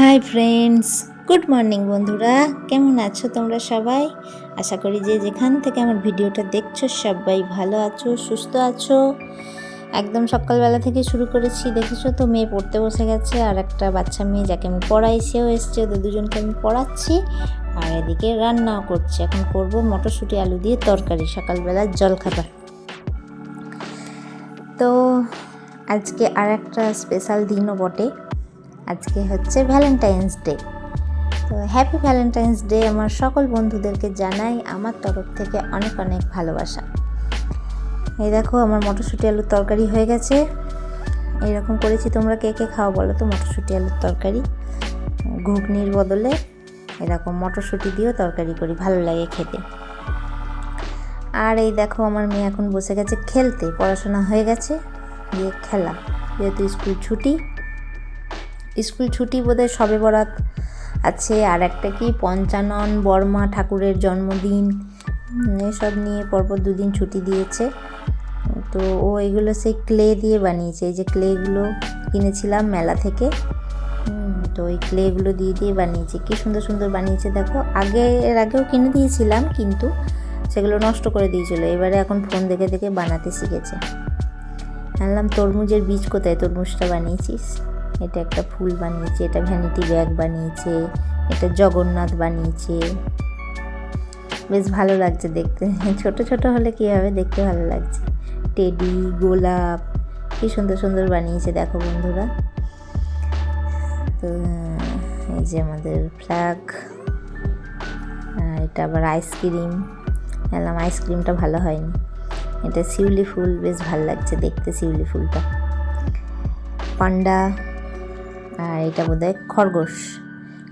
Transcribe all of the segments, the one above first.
Hi friends good morning বন্ধুরা। কেমন আছো তোমরা সবাই? আশা করি যে যেখান থেকে আমার ভিডিওটা দেখছ, সবাই ভালো আছো, সুস্থ আছো। একদম সকালবেলা থেকে শুরু করেছি, দেখেছ তো? মেয়ে পড়তে বসে গেছে, আর একটা বাচ্চা মেয়ে যাকে আমি পড়াই সেও এসছে, ওদের দুজনকে আমি পড়াচ্ছি। আর এদিকে রান্নাও করছি। এখন করব মটরশুঁটি, আলু দিয়ে তরকারি সকালবেলার জলখাবার তো আজকে আর একটা স্পেশাল দিনও বটে। আজকে হচ্ছে ভ্যালেন্টাইন্স ডে তো হ্যাপি ভ্যালেন্টাইন্স ডে আমার সকল বন্ধুদেরকে জানাই, আমার তরফ থেকে অনেক অনেক ভালোবাসা। এই দেখো, আমার মটরশুঁটি আলুর তরকারি হয়ে গেছে। এইরকম করেছি, তোমরা কে কে খাও বলো তো মটরশুঁটি আলুর তরকারি। ঘুগনির বদলে এরকম মটরশুঁটি দিয়েও তরকারি করি, ভালো লাগে খেতে। আর এই দেখো, আমার মেয়ে এখন বসে গেছে খেলতে, পড়াশোনা হয়ে গেছে, দিয়ে খেলা। যেহেতু স্কুল ছুটি স্কুল ছুটি বোধহয় সবে বরাত আছে। আর একটা কি, পঞ্চানন বর্মা ঠাকুরের জন্মদিন। এসব নিয়ে পরপর দুদিন ছুটি দিয়েছে। তো ও এগুলো সেই ক্লে দিয়ে বানিয়েছে। এই যে ক্লেগুলো কিনেছিলাম মেলা থেকে। তো ওই ক্লেগুলো দিয়ে দিয়ে বানিয়েছে। কি সুন্দর সুন্দর বানিয়েছে, দেখো। আগে, এর আগেও কিনে দিয়েছিলাম, কিন্তু সেগুলো নষ্ট করে দিয়েছিল। এবারে এখন ফোন দেখে দেখে বানাতে শিখেছে। আনলাম তরমুজের বীজ কোথায়? তরমুজটা বানিয়েছিস? এটা একটা ফুল বানিয়েছে, এটা ভ্যানিটি ব্যাগ বানিয়েছে, এটা জগন্নাথ বানিয়েছে। বেশ ভালো লাগছে দেখতে। ছোট ছোট হলে কী হবে দেখতে ভালো লাগছে? টেডি, গোলাপ, কি সুন্দর সুন্দর বানিয়েছে দেখো বন্ধুরা। তো, এই যে আমাদের ফ্ল্যাগ এটা আবার আইসক্রিম। এলাম আইসক্রিমটা ভালো হয়নি। এটা শিউলি ফুল, বেশ ভালো লাগছে দেখতে শিউলি ফুলটা। পান্ডা আর এটা বোধ হয় খরগোশ।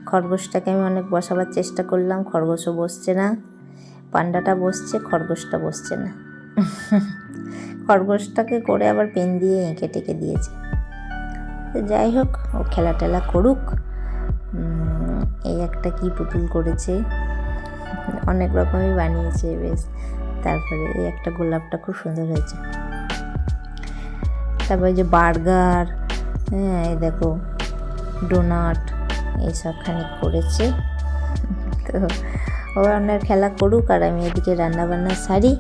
খরগোশটাকে আমি অনেক বসাবার চেষ্টা করলাম, খরগোশও বসছে না। পান্ডাটা বসছে, খরগোশটা বসছে না। খরগোশটাকে করে আবার পেন দিয়ে এঁকে টেকে দিয়েছে। তো যাই হোক, ও খেলা টেলা করুক এই একটা কি পুতুল করেছে। অনেক রকমই বানিয়েছে, বেশ। তারপরে এই একটা গোলাপটা খুব সুন্দর হয়েছে। তারপরে যে বার্গার হ্যাঁ এই দেখো। ডোনাট, এইসব খানিক করেছে। তো ও রান্নার খেলা করুক আর আমি এদিকে রান্নাবান্না সারি।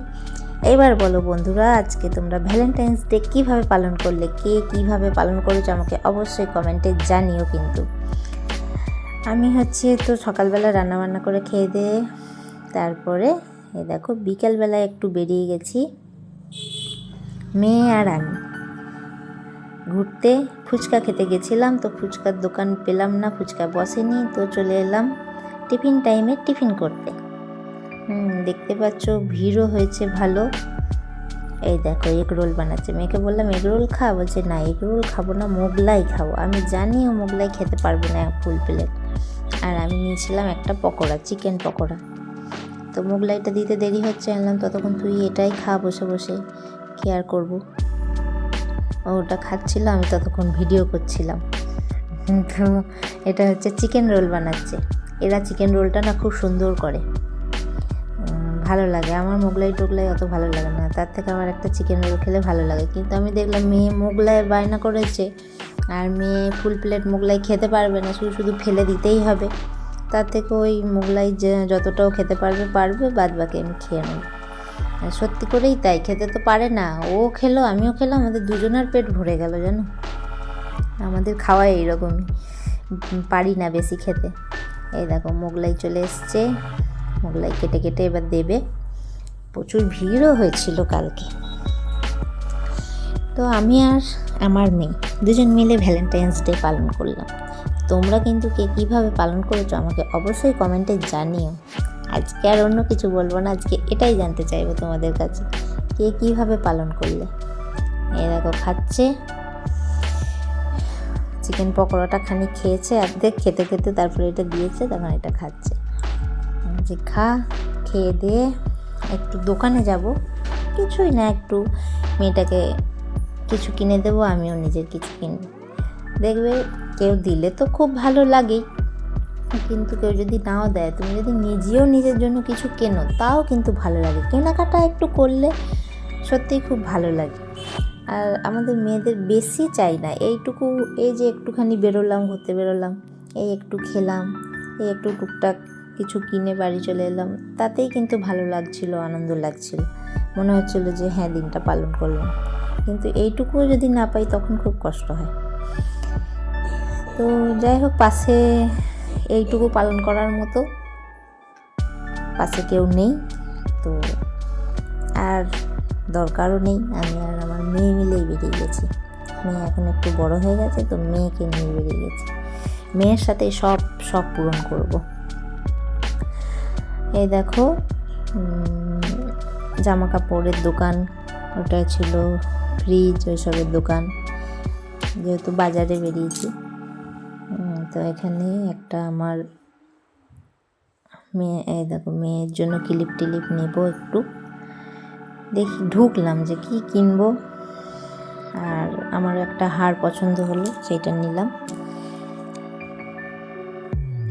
এবার বলো বন্ধুরা, আজকে তোমরা ভ্যালেন্টাইন্স ডে কীভাবে পালন করলে, কে কীভাবে পালন করেছ আমাকে অবশ্যই কমেন্টে জানিও কিন্তু। আমি হচ্ছে তো সকালবেলা রান্নাবান্না করে খেয়ে দিয়ে তারপরে এ দেখো বিকেলবেলায় একটু বেরিয়ে গেছি। মেয়ে আর আমি। ঘুরতে ফুচকা খেতে গেছিলাম, তো ফুচকার দোকান পেলাম না, ফুচকা বসেনি, তো চলে এলাম টিফিন টাইমে টিফিন করতে। দেখতে পাচ্ছ ভিড়ও হয়েছে ভালো। এই দেখো, এগ রোল বানাচ্ছে। মেয়েকে বললাম, এগ রোল খা? বলছে, না, এগ রোল খাব না, মোগলাই খাব। আমি জানি ও মোগলাই খেতে পারবে না ফুল প্লেট আর আমি নিয়েছিলাম একটা পকোড়া চিকেন পকোড়া। তো মোগলাইটা দিতে দেরি হচ্ছে আনলাম ততক্ষণ তুই এটাই খা বসে বসে, কি আর করব? ওটা খাচ্ছিল, আমি ততক্ষণ ভিডিও করছিলাম। তো এটা হচ্ছে চিকেন রোল বানাচ্ছে। এরা চিকেন রোলটা না খুব সুন্দর করে। ভালো লাগে। আমার মোগলাই টোগলাই অত ভালো লাগে না। তার থেকে আমার একটা চিকেন রোল খেলে ভালো লাগে। কিন্তু আমি দেখলাম মেয়ে মোগলাই বায়না করেছে, আর মেয়ে ফুল প্লেট মোগলাই খেতে পারবে না। শুধু শুধু ফেলে দিতেই হবে। তার থেকে ওই মোগলাই যতটাও খেতে পারবে পারবে বাদ বাকি আমি খেয়ে নেব। সত্যি করেই তাই, খেতে তো পারে না। ও খেলো, আমিও খেলাম, আমাদের দুজনের পেট ভরে গেল, জানো? আমাদের খাওয়া এইরকমই। পারি না বেশি খেতে। এই দেখো, মোগলাই চলে এসছে। মোগলাই কেটে কেটে এবার দেবে। প্রচুর ভিড়ও হয়েছিল কালকে। তো আমি আর আমার মেয়ে, দুজন মিলে ভ্যালেন্টাইন্স ডে পালন করলাম। তোমরা কিন্তু কে কীভাবে পালন করেছ আমাকে অবশ্যই কমেন্টে জানিও। আজকে আর অন্য কিছু বলব না, আজকে এটাই জানতে চাইব তোমাদের কাছে, কে কীভাবে পালন করলে। এই দেখো, খাচ্ছে। চিকেন পকোড়াটা খানিক খেয়েছে, অর্ধেক খেতে খেতে তারপরে এটা দিয়েছে, তখন এটা খাচ্ছে। যে খা, খেয়ে দিয়ে একটু দোকানে যাব। কিছুই না, একটু মেয়েটাকে কিছু কিনে দেবো, আমিও নিজের কিছু কিনবো। দেখবে কেউ দিলে তো খুব ভালো লাগেই। কিন্তু কেউ যদি নাও দেয়, তুমি যদি নিজেও নিজের জন্য কিছু কেনো, তাও কিন্তু ভালো লাগে। কেনাকাটা একটু করলে সত্যিই খুব ভালো লাগে। আর আমাদের মেয়েদের বেশি চাই না, এইটুকু, এই যে একটুখানি বেরোলাম, ঘুরতে বেরোলাম, এই একটু খেলাম, এই একটু টুকটাক কিছু কিনে বাড়ি চলে এলাম, তাতেই কিন্তু ভালো লাগছিল, আনন্দ লাগছিল। মনে হচ্ছিল যে হ্যাঁ দিনটা পালন করলাম। কিন্তু এইটুকুও যদি না পাই, তখন খুব কষ্ট হয়। তো যাই হোক, পাশে এইটুকু পালন করার মতো। পাশে কেউ নেই, তো আর দরকারও নেই। আমি আর আমার মেয়ে মিলেই বেরিয়ে গেছি। মেয়ে এখন একটু বড় হয়ে গেছে, তো মেয়েকে নিয়ে বেরিয়ে গেছি। মেয়ের সাথে সব সব পূরণ করব। এই দেখো জামা কাপড়ের দোকান ওটা ছিল ফ্রিজ ওইসবের দোকান। যেহেতু বাজারে বেরিয়েছি। তো এখানে একটা আমার মেয়ে, এই দেখো, মেয়ের জন্য ক্লিপ টিলিপ নেব একটু। দেখি, ঢুকলাম যে কি কিনবো। আর আমার একটা হার পছন্দ হলো সেটা নিলাম।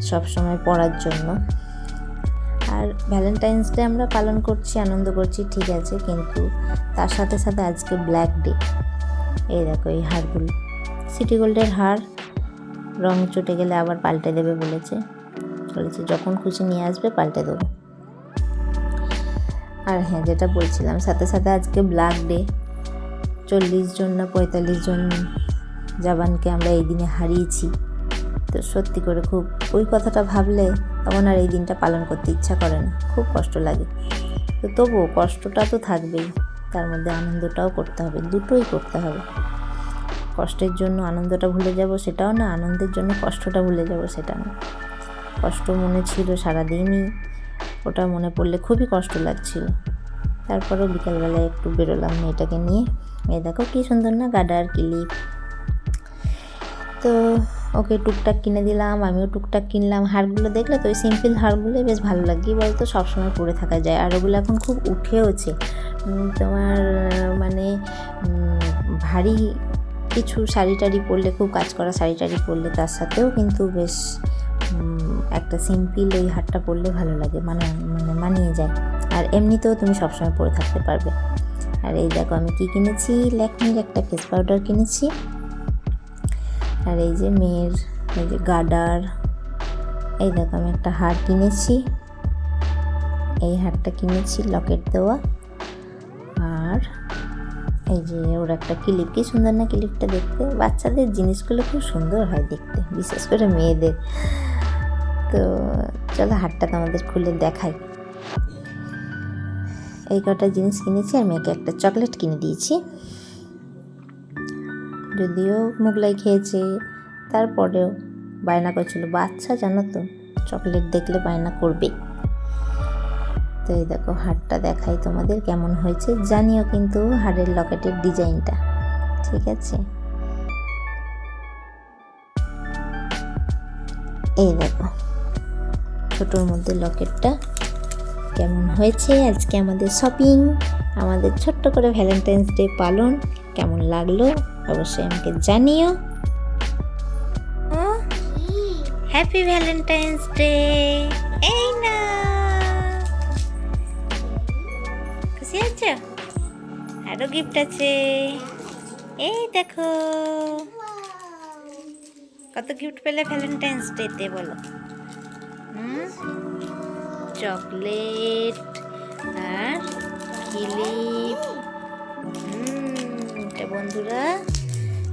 সব সময় পরার জন্য। আর ভ্যালেন্টাইন্স ডে আমরা পালন করছি, আনন্দ করছি, ঠিক আছে, কিন্তু তার সাথে সাথে আজকে ব্ল্যাক ডে এই দেখো, এই হারগুলো। সিটি গোল্ডের হার রং চটে গেলে আবার পাল্টে দেবে বলেছে। বলেছে, যখন খুশি নিয়ে আসবে, পাল্টে দেবো। আর হ্যাঁ যেটা বলছিলাম, সাথে সাথে আজকে ব্ল্যাক ডে চল্লিশ জন না পঁয়তাল্লিশ জন জাবানকে আমরা এই দিনে হারিয়েছি। তো সত্যি করে খুব, ওই কথাটা ভাবলে তখন আর এই দিনটা পালন করতে ইচ্ছা করে না, খুব কষ্ট লাগে। তো তবুও কষ্টটা তো থাকবেই, তার মধ্যে আনন্দটাও করতে হবে, দুটোই করতে হবে। কষ্টের জন্য আনন্দটা ভুলে যাব সেটাও না, আনন্দের জন্য কষ্টটা ভুলে যাব সেটা না। কষ্ট মনে ছিল সারাদিনই, ওটা মনে পড়লে খুবই কষ্ট লাগছিল। তারপরেও বিকালবেলায় একটু বেরোলাম মেয়েটাকে নিয়ে। এই দেখো কী সুন্দর না গাডার কিলিপ। তো ওকে টুকটাক কিনে দিলাম, আমিও টুকটাক কিনলাম। হারগুলো দেখলে তো ওই সিম্পল হারগুলোই বেশ ভালো লাগে। বলতো, সবসময় পরে থাকা যায়। আর ওগুলো এখন খুব উঠেওছে। তোমার মানে ভারী কিছু শাড়ি টাড়ি পরলে, খুব কাজ করা শাড়ি টাড়ি পরলে তার সাথেও কিন্তু বেশ একটা সিম্পল ওই হারটা পরলে ভালো লাগে মানে মানে মানিয়ে যায়। আর এমনিতেও তুমি সবসময় পরে থাকতে পারবে। আর এই দেখো আমি কি কিনেছি? ল্যাকমির একটা ফেস পাউডার কিনেছি। আর এই যে মেয়ের, এই যে গার্ডার এই দেখো আমি একটা হার কিনেছি। এই হারটা কিনেছি, লকেট দেওয়া। এই যে ওর একটা ক্লিপ কি সুন্দর না ক্লিপটা দেখতে? বাচ্চাদের জিনিসগুলো খুব সুন্দর হয় দেখতে, বিশেষ করে মেয়েদের। তো চলো হাটটা তোমাদের খুলে দেখাই। এই কটা জিনিস কিনেছি, আর মেয়েকে একটা চকলেট কিনে দিয়েছি। যদিও মোগলাই খেয়েছে, তারপরেও বায়না করছিল, বাচ্চা জানো তো, চকলেট দেখলে বায়না করবে তো এই দেখো হারটা দেখাই তোমাদের কেমন হয়েছে। জানিও কিন্তু হারের লকেটের ডিজাইনটা। ঠিক আছে? এই দেখো, ছোটোর মধ্যে লকেটটা কেমন হয়েছে? আজকে আমাদের শপিং আমাদের ছোট্ট করে ভ্যালেন্টাইন্স ডে পালন কেমন লাগল? অবশ্যই আমাকে জানিও। হ্যাপি ভ্যালেন্টাইন্স ডে এই গিফট আছে। এই দেখো। কত গিফট পেলে ভ্যালেন্টাইন্স ডেতে বলো। হুম? চকলেট আর ক্লিপ এটা বন্ধুরা,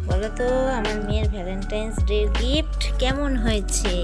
বলো তো, আমার মেয়ের ভ্যালেন্টাইন্স ডে গিফট কেমন হয়েছে?